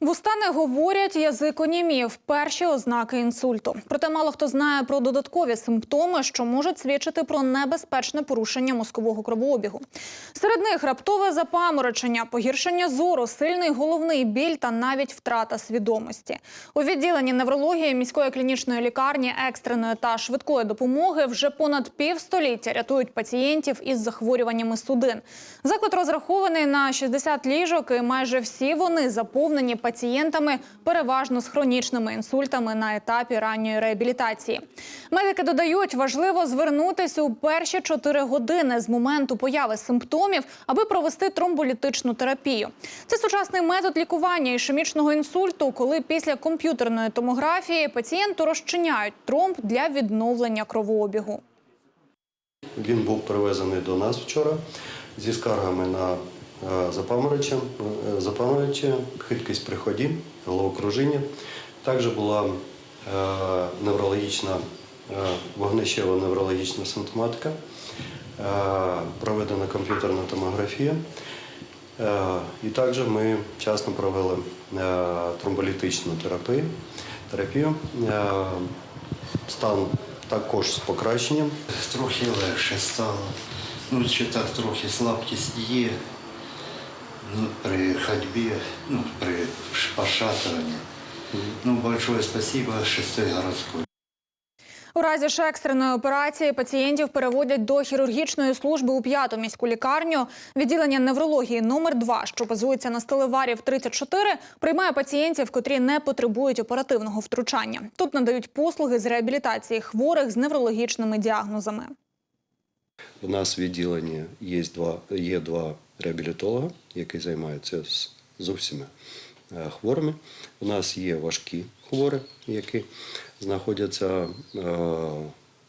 Вуста не говорять, язик онімів – перші ознаки інсульту. Проте мало хто знає про додаткові симптоми, що можуть свідчити про небезпечне порушення мозкового кровообігу. Серед них раптове запаморочення, погіршення зору, сильний головний біль та навіть втрата свідомості. У відділенні неврології міської клінічної лікарні екстреної та швидкої допомоги вже понад півстоліття рятують пацієнтів із захворюваннями судин. Заклад розрахований на 60 ліжок, і майже всі вони заповнені пацієнтами, переважно з хронічними інсультами на етапі ранньої реабілітації. Медики додають, важливо звернутися у перші 4 години з моменту появи симптомів, аби провести тромболітичну терапію. Це сучасний метод лікування ішемічного інсульту, коли після комп'ютерної томографії пацієнту розчиняють тромб для відновлення кровообігу. Він був привезений до нас вчора зі скаргами на е, е, запаморочення, хиткість при ході, головокружіння. Також була е, неврологічна, е, вогнищева неврологічна симптоматика, проведена комп'ютерна томографія. І також ми вчасно провели тромболітичну терапію. терапію. Стан також з покращенням. Трохи легше стало. Ну, ще так трохи слабкість є. Ну, при ходьбі, ну, при пошатывании. Ну, большое спасибо шестой городской. У разі ж екстреної операції пацієнтів переводять до хірургічної служби у п'яту міську лікарню. Відділення неврології номер 2 що базується на стелеварів 34, приймає пацієнтів, котрі не потребують оперативного втручання. Тут надають послуги з реабілітації хворих з неврологічними діагнозами. У нас в відділенні є два, є два реабілітолога, які займаються з, усіма е, хворими. У нас є важкі хворі, які знаходяться е,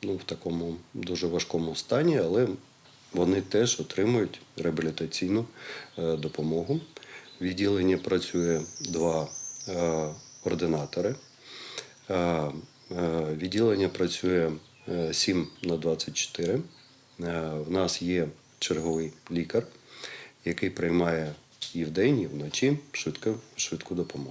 ну, в такому дуже важкому стані, але вони теж отримують реабілітаційну е, допомогу. В відділенні працює два ординатори. Відділення працює е, 7 на 24. Е, В нас є черговий лікар, який приймає і вдень, і вночі швидку, швидку допомогу.